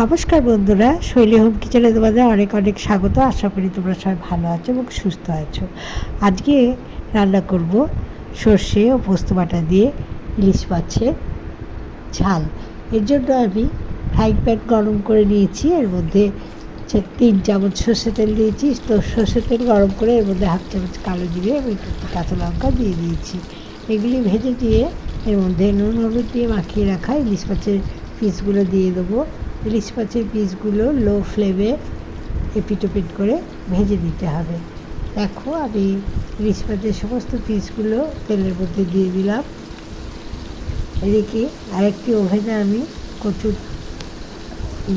নমস্কার বন্ধুরা, শৈলী হোম কিচেনে তোমাদের অনেক অনেক স্বাগত। আশা করি তোমরা সবাই ভালো আছো এবং সুস্থ আছো। আজকে রান্না করব সর্ষে ও পোস্ত বাটা দিয়ে ইলিশ মাছের ঝাল। এর জন্য আমি ফ্রাইং প্যান গরম করে নিয়েছি। এর মধ্যে তিন চামচ সর্ষে তেল দিয়েছি। তো সর্ষে তেল গরম করে এর মধ্যে হাফ চামচ কালো জিরে এবং একটু কাঁচা লঙ্কা দিয়ে দিয়েছি। এগুলি ভেজে দিয়ে এর মধ্যে নুন হলুদ দিয়ে মাখিয়ে রাখা ইলিশ মাছের পিসগুলো দিয়ে দেবো। ইলিশ মাছের পিসগুলো লো ফ্লেমে এপিটোপিট করে ভেজে দিতে হবে। দেখো আমি ইলিশ মাছের সমস্ত পিসগুলো তেলের মধ্যে দিয়ে দিলাম। এদিকে আরেকটি ওভেনে আমি কচুর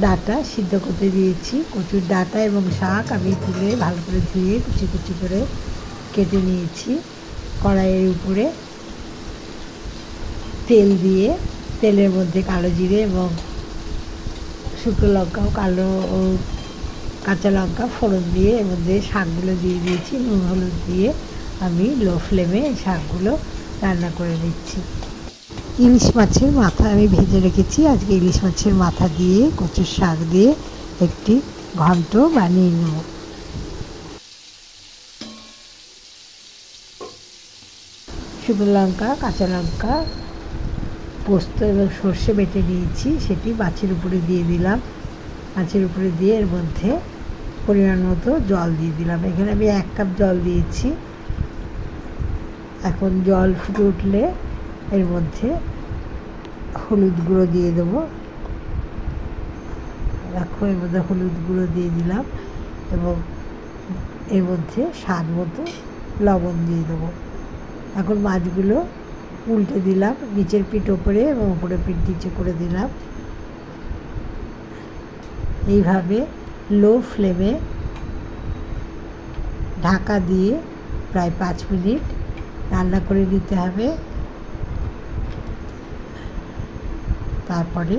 ডাটা সিদ্ধ করতে দিয়েছি। কচুর ডাটা এবং শাক আমি তুলে ভালো করে ধুয়ে কুচি কুচি করে কেটে নিয়েছি। কড়াইয়ের উপরে তেল দিয়ে তেলের মধ্যে কালো জিরে এবং শুকনো লঙ্কা কালো কাঁচা লঙ্কা ফোড়ন দিয়ে এর মধ্যে শাকগুলো দিয়ে দিয়েছি, নুন, হলুদ দিয়ে আমি লো ফ্লেমে শাকগুলো রান্না করে নিচ্ছি। ইলিশ মাছের মাথা আমি ভেজে রেখেছি, আজকে ইলিশ মাছের মাথা দিয়ে কচুর শাক দিয়ে একটি ঘন্ট বানিয়ে নেব। শুকনো লঙ্কা, কাঁচা লঙ্কা পোস্ত এবং সর্ষে বেটে নিয়েছি সেটি মাছের উপরে দিয়ে দিলাম। মাছের উপরে দিয়ে এর মধ্যে পরিমাণ মতো জল দিয়ে দিলাম। এখানে আমি এক কাপ জল দিয়েছি। এখন জল ফুটে উঠলে এর মধ্যে হলুদ গুঁড়ো দিয়ে দেবো। দেখো এর মধ্যে হলুদ গুঁড়ো দিয়ে দিলাম এবং এর মধ্যে স্বাদ মতো লবণ দিয়ে দেবো। এখন মাছগুলো উল্টে দিলাম, নিচের পিঠ ওপরে এবং ওপরে পিঠ নিচে করে দিলাম। এইভাবে লো ফ্লেমে ঢাকা দিয়ে প্রায় পাঁচ মিনিট রান্না করে নিতে হবে। তারপরে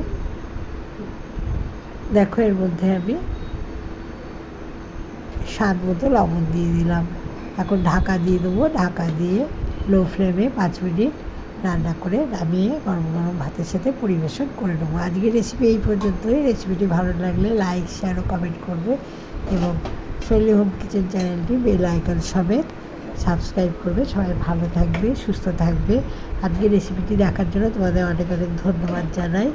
দেখো এর মধ্যে আমি স্বাদ মতো লবণ দিয়ে দিলাম। এখন ঢাকা দিয়ে দেবো। ঢাকা দিয়ে লো ফ্লেমে পাঁচ মিনিট রান্না করে নামিয়ে গরম গরম ভাতের সাথে পরিবেশন করে নেব। আজকের রেসিপি এই পর্যন্তই। রেসিপিটি ভালো লাগলে লাইক শেয়ার ও কমেন্ট করবে এবং শৈলী হোম কিচেন চ্যানেলটি বেল আইকন সমেত সাবস্ক্রাইব করবে। সবাই ভালো থাকবে, সুস্থ থাকবে। আজকের রেসিপিটি দেখার জন্য তোমাদের অনেক অনেক ধন্যবাদ জানাই।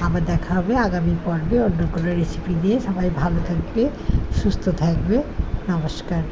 আবার দেখা হবে আগামী পর্বে অন্য কোনো রেসিপি নিয়ে। সবাই ভালো থাকবে, সুস্থ থাকবে। নমস্কার।